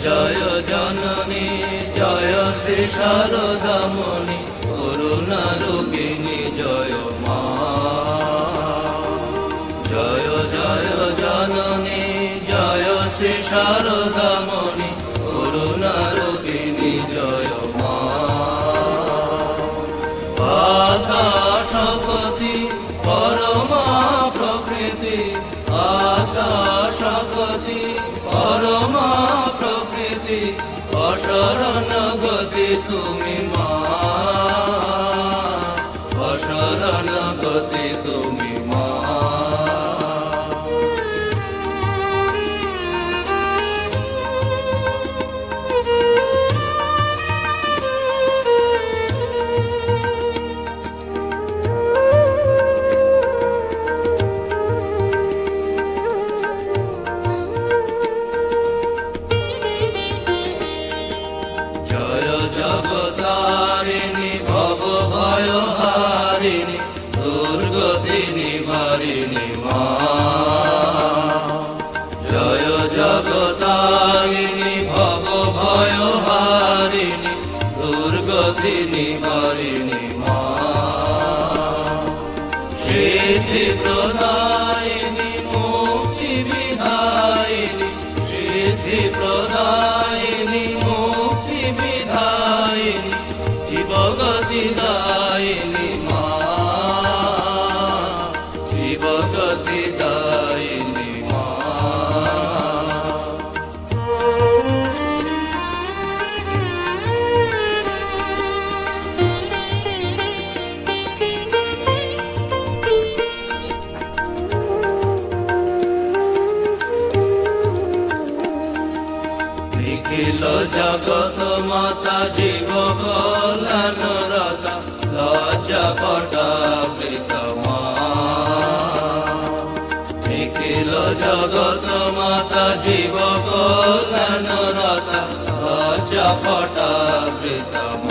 জয় জননী, জয় শ্রী শারদামণি করুণা রোগিণী, জয় মা। জয় জয় জননী, জয় শ্রী শারদামণি করুণা রোগিণী, জয় মা। আকাশপতি পরমা অসরণ গতি তুমি মা দুর্গতি নিবারিণী মা। জয় জগতারিণী, ভব ভয় হারিণী দুর্গতি নিবারিণী মা। সিদ্ধি প্রদায়িনী, মুক্তি বিধায়িনী সিদ্ধি প্রদায়িনী, মুক্তি বিধায়িনী, জীবগতি দায়িনী। জীবগতি দায়িনী নিখিল জগত মাতা জীব কল্যাণ রতা লজ্জা পটাবৃত ছিল জগত মাতা জীব কল্যাণ রতা চপটা প্রীতম